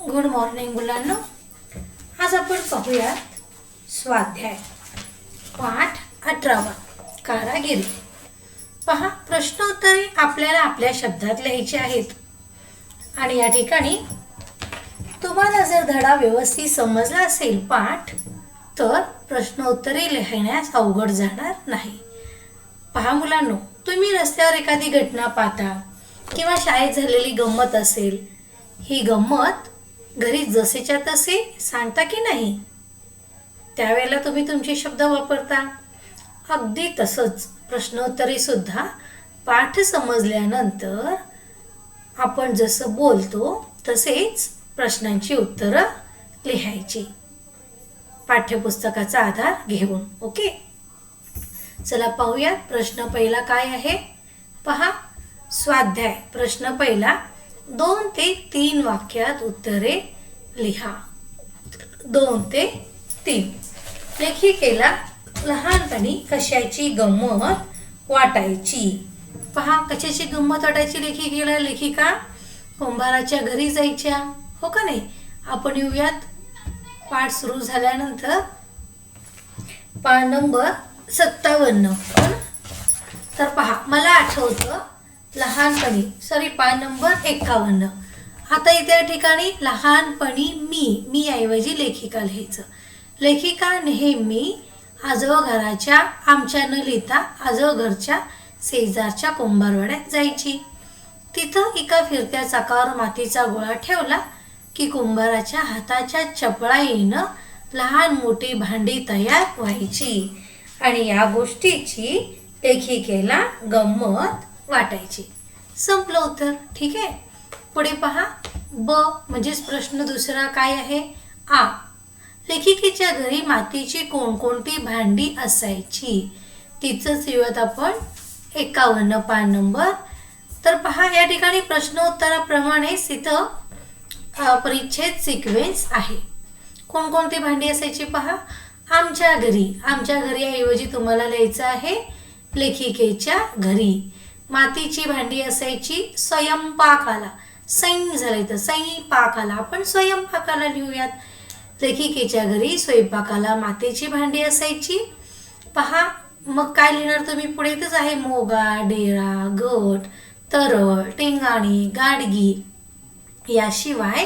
Good morning मुलांनो. आज आपण पाहूयात स्वाध्याय पाठ अठरावा कारागिरी. पहा प्रश्नोत्तरे आपल्याला आपल्या शब्दात लिहायची आहेत. आणि या ठिकाणी तुम्हाला जर धडा व्यवस्थित समजला असेल पाठ तर प्रश्नोत्तरे लिहिण्यास अवघड जाणार नाही. पहा मुलांनो तुम्ही रस्त्यावर एखादी घटना पाहता किंवा शाळेत झालेली गंमत असेल ही गंमत घरी जसेच्या तसे सांगता की नाही? त्यावेळेला तुम्ही तुमचे शब्द वापरता. अगदी तसंच प्रश्नोत्तरीसुद्धा पाठ समजल्यानंतर आपण जसं बोलतो तसेच प्रश्नांची उत्तरं लिहायची. पाठ्यपुस्तकाचा आधार घेऊन ओके? चला पाहूयात प्रश्न पहिला काय आहे? पहा स्वाध्याय प्रश्न पहिला. दोन ते तीन वाक्यात उत्तरे लिहा. दोन ते तीन. लेखिकेला लहानपणी कशाची गंमत वाटायची? पहा कशाची गंमत वाटायची लेखिकेला लेखिका? कुंभाराच्या घरी जायच्या. हो का नाही? आपण येऊयात. पाठ सुरू झाल्यानंतर पाठ नंबर सत्तावन्न. तर पहा मला आठवतं लहानपणी सॉरी पान नंबर एक्कावन्न. आता इथे या ठिकाणी लहानपणी मी मी ऐवजी लेखिका लिहायचं. लेखिका नेहमी आजोबा घराच्या आमच्या न लिहिता आजोबा घरच्या शेजारच्या कुंभारवाड्यात जायची. तिथं एका फिरत्या चाकावर मातीचा गोळा ठेवला की कुंभाराच्या हाताच्या चपळाईनं लहान मोठी भांडी तयार व्हायची. आणि या गोष्टीची लेखिकेला गंमत वाटायची. संपलं उत्तर. ठीक आहे? पुढे पहा. ब म्हणजेच प्रश्न दुसरा काय आहे? आ. लेखिकेच्या घरी मातीची कोणकोणती भांडी असायची? तिचंच येऊयात आपण. एकावन्न पान नंबर. तर पहा या ठिकाणी प्रश्नोत्तराप्रमाणेच इथं परिच्छेद सिक्वेन्स आहे. कोणकोणती भांडी असायची पहा? आमच्या घरी. आमच्या घरी ऐवजी तुम्हाला लिहायचं आहे लेखिकेच्या घरी. मातीची भांडी असायची स्वयंपाकाला सैन झालं तर स्वयंपाकाला आपण स्वयंपाकाला लिहूयात. लेखिकेच्या घरी स्वयंपाकाला मातीची भांडी असायची. पहा मग काय लिहिणार तुम्ही? पुढे इथंच आहे. मोगा डेरा गट तरळ टेंगाणी गाडगी. याशिवाय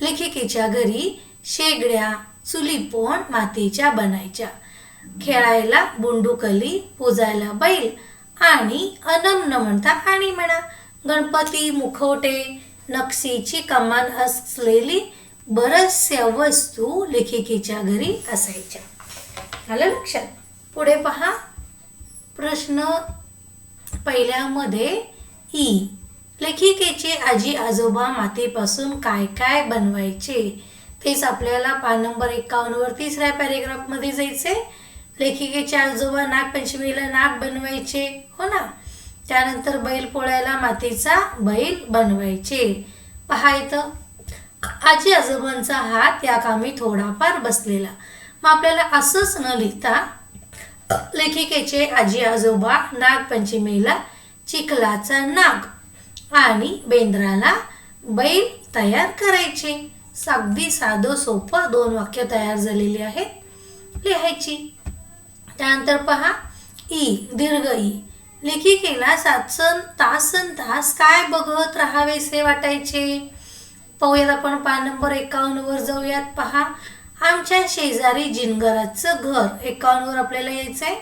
लेखिकेच्या घरी शेगड्या चुलीपोण मातीच्या बनायच्या. खेळायला बुंडुकली पुजायला बैल आणि अनम न म्हणता आणि म्हणा. गणपती मुखवटे नक्षीची कमान असलेली बऱ्याचशा वस्तू लेखिकेच्या घरी असायच्या. आलं लक्षात? पुढे पहा. प्रश्न पहिल्यामध्ये ई. लेखिकेचे आजी आजोबा मातीपासून काय काय बनवायचे? तेच आपल्याला पान नंबर एकावन्नवर तिसऱ्या पॅरेग्राफमध्ये जायचे लेखिकेचे आजोबा नागपंचमीला नाग बनवायचे हो ना? त्यानंतर बैल पोळ्याला मातीचा बैल बनवायचे. पहा इथं. आजी आजोबांचा हात या कामी थोडाफार बसलेला. मग आपल्याला असंच न लिहिता लेखिकेचे आजी आजोबा नागपंचमीला चिखलाचा नाग आणि बेंद्राला बैल तयार करायचे. अगदी साधं सोपं दोन वाक्य तयार झालेली आहेत. लिहायची. त्यानंतर पहा ई दीर्घ ई. लेखिकेला सातसन तासन तास काय बघत राहावेसे वाटायचे? पाहूयात आपण पान नंबर एकावन्नवर जाऊयात पहा. आमच्या शेजारी जिनगराचं घर एकावन्नवर आपल्याला यायचं आहे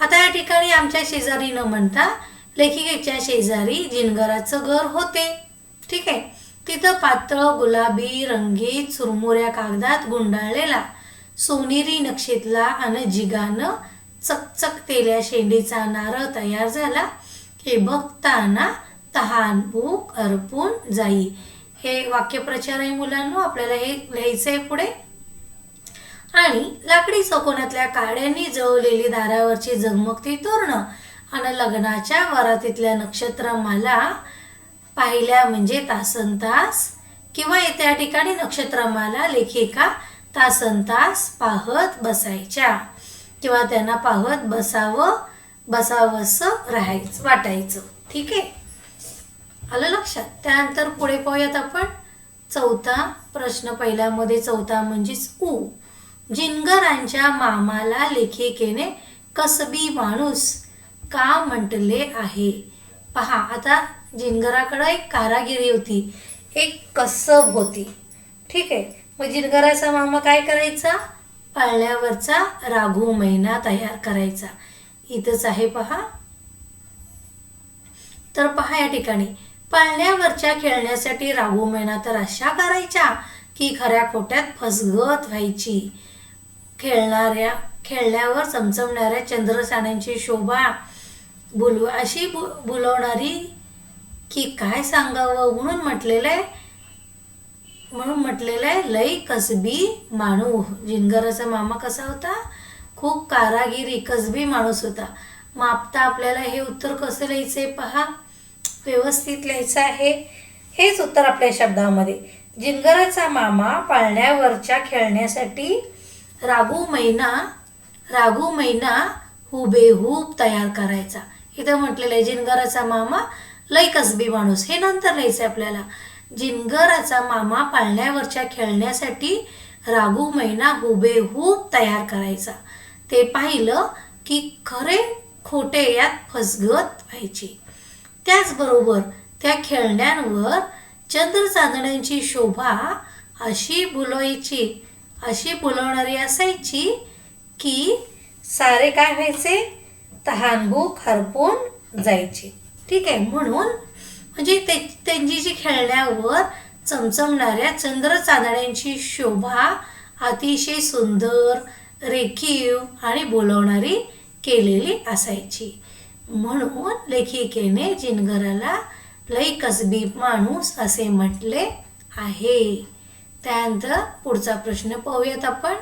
आता या ठिकाणी आमच्या शेजारी न म्हणता लेखिकेच्या शेजारी जिनगराचं घर होते. ठीक आहे? तिथं पातळ गुलाबी रंगीत चुरमुऱ्या कागदात गुंडाळलेला सोनेरी नक्षीतला आणि जिगानं चकचकतेल्या शेंडीचा नारळ तयार झाला. हे बघताना तहान भूक अर्पून जाई. हे वाक्यप्रचार आहे मुलांनो आपल्याला हे लिहायचं आहे पुढे. आणि लाकडी चौकोनातल्या काड्यांनी जळवलेली दारावरची जगमगती तोरणं आणि लग्नाच्या वरातीतल्या नक्षत्रमाला पाहिल्या म्हणजे तासन तास किंवा त्या ठिकाणी नक्षत्रमाला लेखिका तासन तास पाहत बसायच्या. किंवा त्यांना पाहत बसावं बसावंसं राहायचं वाटायचं. ठीक आहे? आलं लक्षात? त्यानंतर पुढे पाहूयात आपण. चौथा प्रश्न पहिल्यामध्ये चौथा म्हणजेच उ. जिनगरांच्या मामाला लेखिकेने कसबी माणूस का म्हटले आहे? पहा आता जिनगराकडे एक कारागिरी होती. एक कसब होती. ठीक आहे? मग जिनगराचा मामा काय करायचा? पाळण्यावरचा राघू महिना तयार करायचा. इथंच आहे पहा. तर पहा या ठिकाणी. पाळण्यावरच्या खेळण्यासाठी राघू महिना तर अशा करायच्या की खऱ्या खोट्यात फसगत व्हायची. खेळणाऱ्या खेळण्यावर चमचमणाऱ्या चंद्रसाण्यांची शोभा बुलव अशी बु बुलवणारी की काय सांगावं म्हणून म्हटलेलं आहे म्हणून म्हटलेलं आहे लई कसबी माणूस. जिनगराचा मामा कसा होता? खूप कारागिरी कसबी माणूस होता. मग आता आपल्याला हे उत्तर कसं लिहायचं आहे पहा. व्यवस्थित लिहायचं आहे. हेच उत्तर आपल्या शब्दामध्ये. जिनगराचा मामा पाळण्यावरच्या खेळण्यासाठी रागू मैना रागू मैना हुबेहूब तयार करायचा. इथं म्हटलेलं आहे जिनगराचा मामा लई कसबी माणूस. हे नंतर लिहायचं आहे आपल्याला. जिनगराचा मामा पाळण्यावरच्या खेळण्यासाठी रागू मैना हुबेहूब तयार करायचा. ते पाहिलं की खरे खोटे यात फसगत व्हायची. त्याचबरोबर त्या खेळण्यांवर चंद्र चांदण्यांची शोभा अशी बुलवायची अशी बुलवणारी असायची की सारे काय व्हायचे? तहानभूक हरपून जायचे. ठीक आहे म्हणून म्हणजे ते त्यांची जी खेळण्यावर चमचमणाऱ्या चंद्र चांदण्यांची शोभा अतिशय सुंदर रेखीव आणि बोलवणारी केलेली असायची. म्हणून लेखिकेने जिनगराला लई कसबी माणूस असे म्हटले आहे. त्यानंतर पुढचा प्रश्न पाहूयात आपण.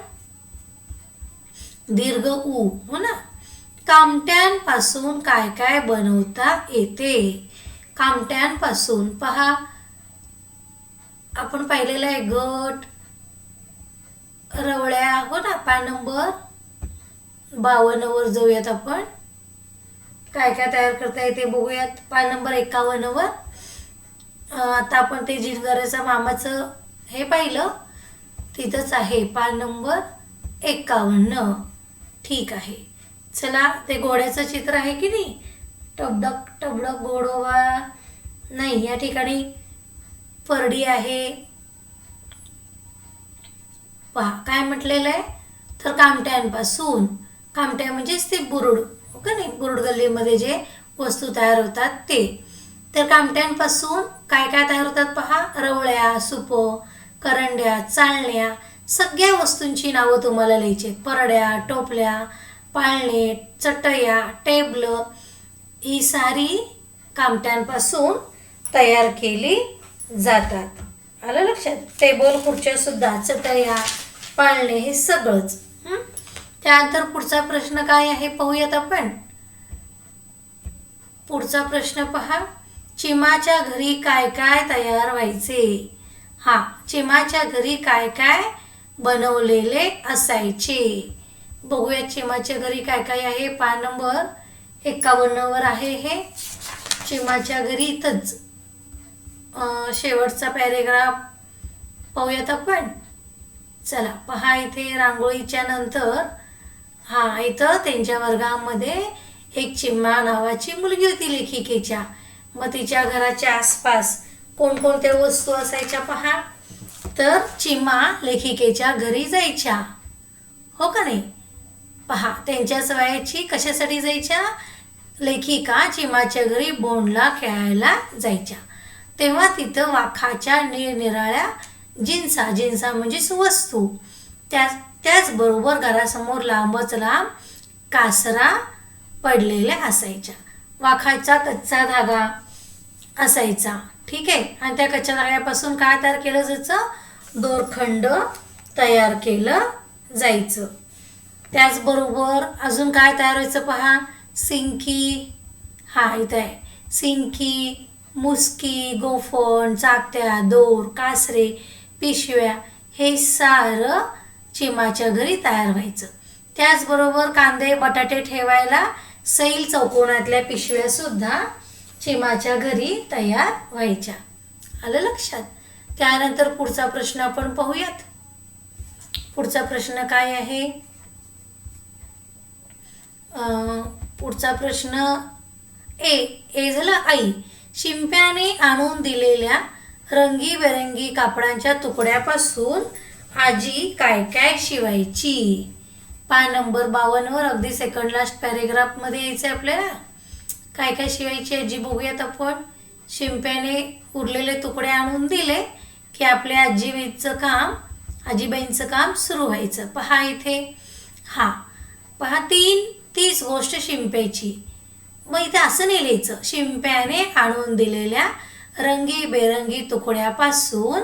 दीर्घ ऊ हो ना? कामट्यांपासून काय काय बनवता येते? कामट्यांपासून पहा. आपण पाहिलेलं आहे गट रवळ्या हो ना पान नंबर बावन्नवर जाऊयात आपण. काय काय तयार करता येते बघूयात. पान नंबर एकावन्नवर आता आपण ते जिनगराच्या मामाचं हे पाहिलं. तिथंच आहे. पान नंबर एकावन्न. ठीक आहे. चला ते घोड्याचं चित्र आहे की नाही? टबडक टबडक घोडोबा नाही या ठिकाणी परडी आहे. पहा काय म्हटलेलं आहे? तर कामट्यांपासून कामट्या म्हणजेच ते बुरुड हो का नाही? बुरुड गल्लीमध्ये जे वस्तू तयार होतात ते. तर कामट्यांपासून काय काय तयार होतात पहा? रवळ्या सुपं करंड्या चालण्या सगळ्या वस्तूंची नावं तुम्हाला लिहायची परड्या टोपल्या पाळणे चटया टेबलं ही सारी कामट्यांपासून तयार केली जातात. आलं लक्षात? टेबल खुर्च्या सुद्धा चटया पाळणे हे सगळंच. त्यानंतर पुढचा प्रश्न काय आहे पाहूयात आपण. पुढचा प्रश्न पहा. चिमाच्या घरी काय काय तयार व्हायचे? हा चिमाच्या घरी काय काय बनवलेले असायचे? बघूया चिमाच्या घरी काय काय आहे. पा नंबर एकावन्नवर आहे हे. चिमाच्या घरी इथंच. शेवटचा पॅरेग्राफ पाहूयात आपण. चला पहा इथे रांगोळीच्या नंतर. हा इथं त्यांच्या वर्गामध्ये एक चिम्मा नावाची मुलगी होती लेखिकेच्या. मग तिच्या घराच्या आसपास कोणकोणत्या वस्तू असायच्या पहा. तर चिम्मा लेखिकेच्या घरी जायच्या. हो का नाही? पहा त्यांच्याच वयाची कशासाठी जायच्या? लेखिका चिमाच्या घरी बोंडला खेळायला जायच्या तेव्हा तिथं वाखाच्या निरनिराळ्या जिन्सा जिन्सा म्हणजेच वस्तू त्या त्याचबरोबर घरासमोर लांबच लांब कासरा पडलेल्या असायच्या. वाखाचा कच्चा धागा असायचा ठीक आहे? आणि त्या कच्च्या धाग्यापासून काय तयार केलं जायचं? दोरखंड तयार केलं जायचं. त्याचबरोबर अजून काय तयार व्हायचं पहा? सिंकी हा इथं आहे. सिंकी मुसकी गोफण चाकत्या दोर कासरे पिशव्या हे सारं चिमाच्या घरी तयार व्हायचं. त्याचबरोबर कांदे बटाटे ठेवायला सैल चौकोनातल्या पिशव्या सुद्धा चिमाच्या घरी तयार व्हायच्या. आलं लक्षात? त्यानंतर पुढचा प्रश्न आपण पाहूयात. पुढचा प्रश्न काय आहे? अं, पुढचा प्रश्न ए ए झालं आई. शिंप्याने आणून दिलेल्या रंगीबेरंगी कापडांच्या तुकड्यापासून आजी काय काय शिवायची? पा नंबर बावन्नवर अगदी सेकंड लास्ट पॅरेग्राफमध्ये यायचं आहे आपल्याला. काय काय शिवायची आजी बघूयात आपण. शिंप्याने उरलेले तुकडे आणून दिले की आपल्या आजीबाईचं काम आजीबाईंचं काम सुरू व्हायचं. पहा इथे. हा. पहा तीन तीच गोष्ट शिंप्याची. मग इथे असं नाही लिहायचं शिंप्याने आणून दिलेल्या रंगीबेरंगी तुकड्यापासून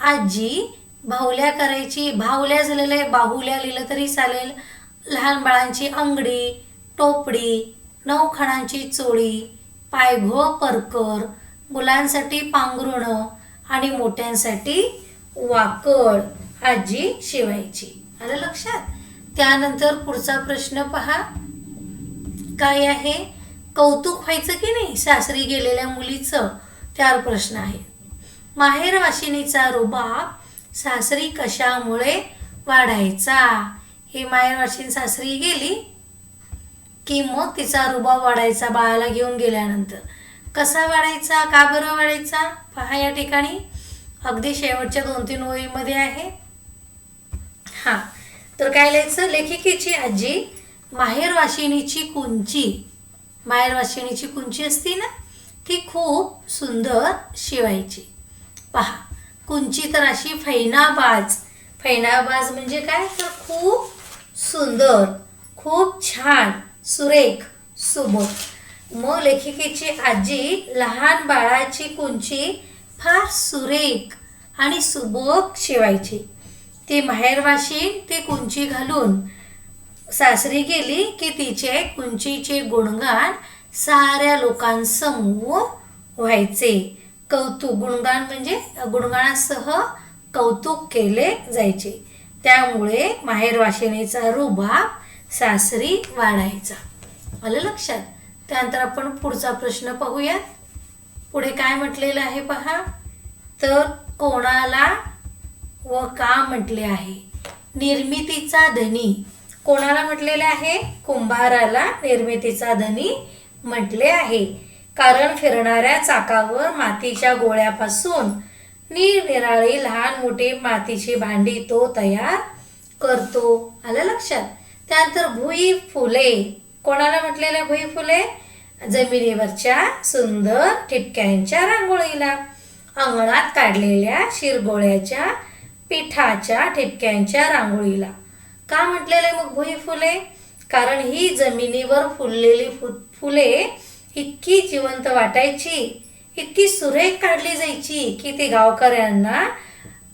आजी बाहुल्या करायची बाहुल्या झालेलं आहे बाहुल्या लिहिलं तरी चालेल. लहान बाळांची अंगडी टोपडी नऊ खणांची चोळी पायघो परकर मुलांसाठी पांघरुणं आणि मोठ्यांसाठी वाकड आजी शिवायची. आलं लक्षात? त्यानंतर पुढचा प्रश्न पहा. काय आहे? कौतुक व्हायचं की नाही? सासरी गेलेल्या मुलीचं? त्यावर प्रश्न आहे माहेर वाशिनीचा रुबाब सासरी कशामुळे वाढायचा? हे माहेरवाशिनी सासरी गेली की मग तिचा रुबाब वाढायचा बाळाला घेऊन गेल्यानंतर. कसा वाढायचा? का बरं वाढायचा? पहा या ठिकाणी. अगदी शेवटच्या दोन तीन ओळीमध्ये आहे. हां. तर काय लिहायचं? लेखिकेची आजी माहेरवाशिणीची कुंची. माहेरवाशिणीची कुंची असती ना ती खूप सुंदर शिवायची. पहा कुंची तर अशी फैनाबाज. फैनाबाज म्हणजे काय? तर खूप सुंदर खूप छान सुरेख सुबक. मग लेखिकेची आजी लहान बाळाची कुंची फार सुरेख आणि सुबक शिवायची. ती माहेरवाशीन ती कुंची घालून सासरी गेली की तिचे कुंचीचे गुणगान साऱ्या लोकांसमोर व्हायचे. कौतुक गुणगान म्हणजे गुणगानासह कौतुक केले जायचे. त्यामुळे माहेरवाशिणीचा रुबाब सासरी वाढायचा. आलं लक्षात? त्यानंतर आपण पुढचा प्रश्न पाहूयात. पुढे काय म्हटलेलं आहे पहा? तर कोणाला व का म्हटले आहे? निर्मितीचा धनी. कोणाला म्हटलेले आहे? कुंभाराला निर्मितीचा धनी म्हटले आहे. कारण फिरणाऱ्या चाकावर मातीच्या गोळ्यापासून निरनिराळी लहान मोठी मातीची भांडी तो तयार करतो. आलं लक्षात? त्यानंतर भुई फुले. कोणाला म्हटलेले भुई फुले? जमिनीवरच्या सुंदर ठिपक्यांच्या रांगोळीला. अंगणात काढलेल्या शिरगोळ्याच्या पिठाच्या ठिपक्यांच्या रांगोळीला. का म्हटलेले मग भुई फुले? कारण ही जमिनीवर फुललेली फु फुले इतकी जिवंत वाटायची इतकी सुरेख काढली जायची की ती गावकऱ्यांना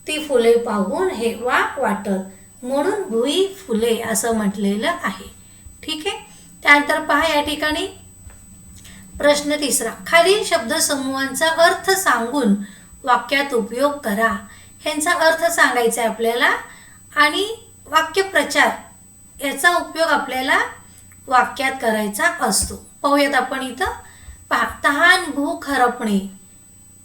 ती फुले पाहून हेवा वाटत. म्हणून भुई फुले असं म्हटलेलं आहे. ठीक आहे? त्यानंतर पहा या ठिकाणी. प्रश्न तिसरा. खालील शब्दसमूहांचा अर्थ सांगून वाक्यात उपयोग करा. ह्यांचा अर्थ सांगायचा आहे आपल्याला. आणि वाक्यप्रचार याचा उपयोग आपल्याला वाक्यात करायचा असतो. पाहूयात आपण इथं. पहा तहान भूक हरपणे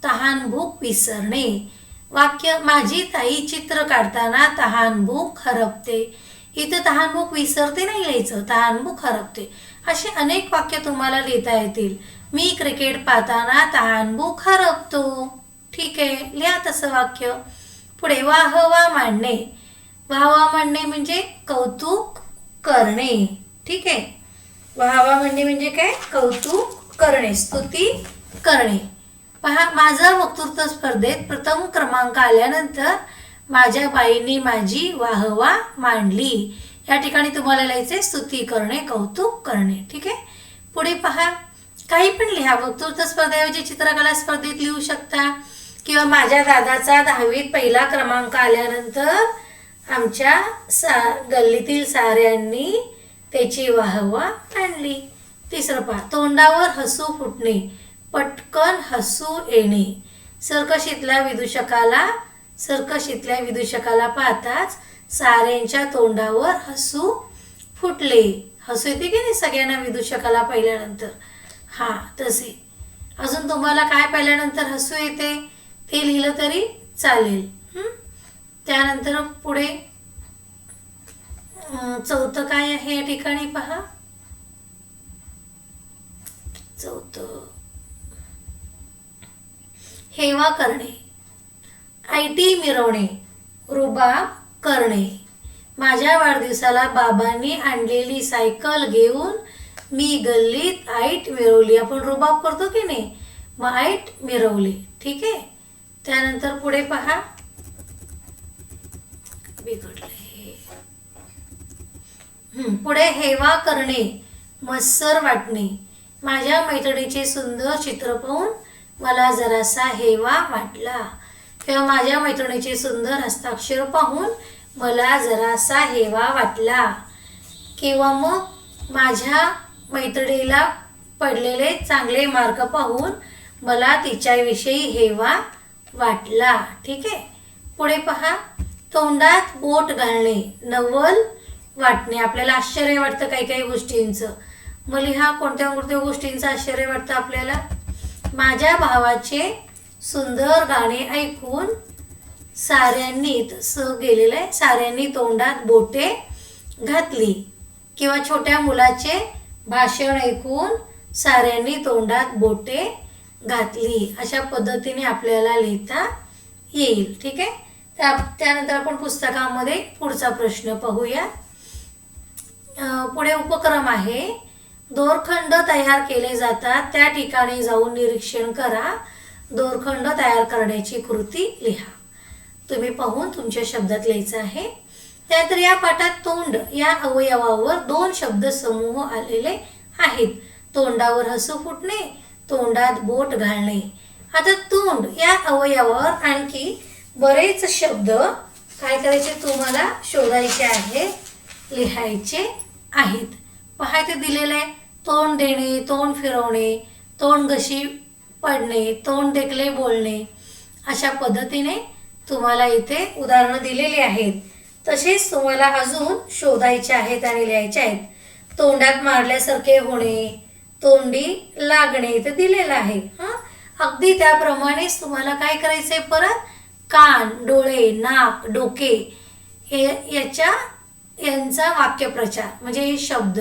तहान भूक विसरणे. वाक्य माझी ताई चित्र काढताना तहान भूक हरपते. इथं तहान भूक विसरते नाही लिहायचं तहान भूक हरपते. असे अनेक वाक्य तुम्हाला लिहिता येतील. मी क्रिकेट पाहताना तहान भूक हरपतो. ठीक आहे लिहा तसं वाक्य. पुढे वाहवा मांडणे. वाहवा मांडणे म्हणजे कौतुक करणे. ठीक आहे? वाहवा म्हणणे म्हणजे काय? कौतुक करणे स्तुती करणे. पहा माझा वक्तृत्व स्पर्धेत प्रथम क्रमांक आल्यानंतर माझ्या बाईंनी माझी वाहवा मांडली. या ठिकाणी तुम्हाला लिहायचे स्तुती करणे कौतुक करणे. ठीक आहे? पुढे पहा. काही पण लिहा. वक्तृत्व स्पर्धेऐवजी चित्रकला स्पर्धेत लिहू शकता. किंवा माझ्या दादाचा दहावीत पहिला क्रमांक आल्यानंतर आमच्या सा गल्लीतील साऱ्यांनी त्याची वाहवा आणली. तिसरं पहा तोंडावर हसू फुटणे पटकन हसू येणे. सर्कशीतल्या विदूषकाला सर्कशीतल्या विदूषकाला पाहताच साऱ्यांच्या तोंडावर हसू फुटले. हसू येते की नाही सगळ्यांना विदूषकाला पाहिल्यानंतर? हा तसे. अजून तुम्हाला काय पाहिल्यानंतर हसू येते? ते लिहिलं तरी चालेल. त्यानंतर पुढे चौथं काय आहे या ठिकाणी पहा. चौथं. हेवा करणे. आय टी मिरवणे. रुबाब करणे. माझ्या वाढदिवसाला बाबांनी आणलेली सायकल घेऊन मी गल्लीत आईट मिरवली. आपण रुबाब करतो की नाही? मग आईट मिरवली. ठीक आहे? त्यानंतर पुढे पहा. बिघडले पुढे हेवा करणे मत्सर वाटणे. माझ्या मैत्रिणीचे सुंदर चित्र पाहून मला जरासा हेवा वाटला. किंवा माझ्या मैत्रिणीचे सुंदर हस्ताक्षर पाहून मला जरासा हेवा वाटला. किंवा मग माझ्या मैत्रिणीला पडलेले चांगले मार्क पाहून मला तिच्याविषयी हेवा वाटला. ठीक आहे? पुढे पहा. तोंडात बोट घालणे. नवल वाटणे. आपल्याला आश्चर्य वाटतं काही काही गोष्टींचं. मग लिहा कोणत्या कोणत्या गोष्टींचं आश्चर्य वाटतं आपल्याला? माझ्या भावाचे सुंदर गाणे ऐकून साऱ्यांनी तसं गेलेलं आहे. साऱ्यांनी तोंडात बोटे घातली. किंवा छोट्या मुलाचे भाषण ऐकून साऱ्यांनी तोंडात बोटे घातली अशा पद्धतीने आपल्याला लिहिता येईल. ठीक आहे? त्या त्यानंतर आपण पुस्तकामध्ये पुढचा प्रश्न पाहूया. पुढे उपक्रम आहे. दोरखंड तयार केले जातात. त्या ठिकाणी जाऊन निरीक्षण करा. दोरखंड तयार करण्याची कृती लिहा. तुम्ही पाहून तुमच्या शब्दात लिहायचं आहे. त्यानंतर या पाठात तोंड या अवयवावर दोन शब्द समूह आलेले आहेत. तोंडावर हसू फुटणे तोंडात बोट घालणे. आता तोंड या अवयवावर आणखी बरेच शब्द काय करायचे तुम्हाला शोधायचे आहे लिहायचे आहेत. पहा ते दिलेलं आहे तोंड देणे तोंड फिरवणे तोंड घशी पडणे तोंड देखले बोलणे. अशा पद्धतीने तुम्हाला इथे उदाहरणं दिलेली आहेत. तसेच तुम्हाला अजून शोधायचे आहेत आणि लिहायचे आहेत. तोंडात मारल्यासारखे होणे तोंडी लागणे इथे दिलेलं आहे. हा? अगदी त्याप्रमाणेच तुम्हाला काय करायचंय परत? कान डोळे नाक डोके हे याच्या यांचा वाक्यप्रचार. म्हणजे हे शब्द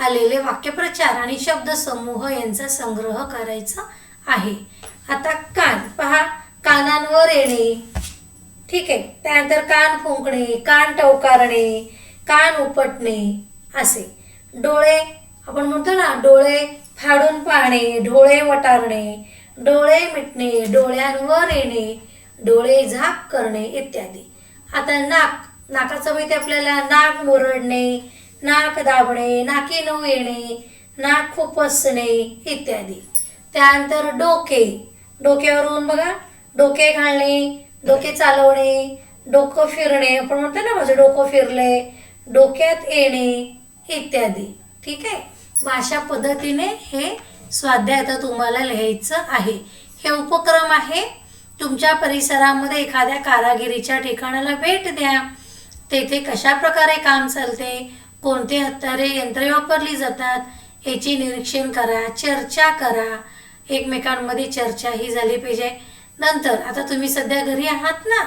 आलेले वाक्यप्रचार आणि शब्द समूह यांचा संग्रह करायचा आहे. आता कान. पहा कानांवर येणे. ठीक आहे. त्यानंतर कान फुंकणे कान टवकारणे कान उपटणे असे. डोळे आपण म्हणतो ना डोळे फाडून पाहणे डोळे वटारणे डोळे मिटणे डोळ्यांवर येणे डोळे झाक करणे इत्यादी. आता नाक नाकाचं माहिती आपल्याला नाक मुरडणे नाक दाबणे नाकी नऊ येणे नाक खुपसणे इत्यादी. त्यानंतर डोके डोक्यावरून बघा डोके घालणे डोके चालवणे डोकं फिरणे आपण म्हणतो ना माझं डोकं फिरले डोक्यात येणे इत्यादी. ठीक आहे? मग अशा पद्धतीने हे स्वाध्याय आता तुम्हाला लिहायचं आहे. हे उपक्रम आहे. तुमच्या परिसरामध्ये एखाद्या कारागिरीच्या ठिकाणाला भेट द्या. तेथे कशा प्रकारे काम चालते? कोणते हत्यारे यंत्रे वापरली जातात? याची निरीक्षण करा चर्चा करा. एकमेकांमध्ये चर्चा ही झाली पाहिजे. नंतर आता तुम्ही सध्या घरी आहात ना?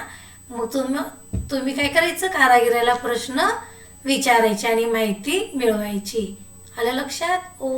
मग तुम्ही तुम्ही काय करायचं? कारागिराला प्रश्न विचारायचे आणि माहिती मिळवायची. आलं लक्षात? ओ.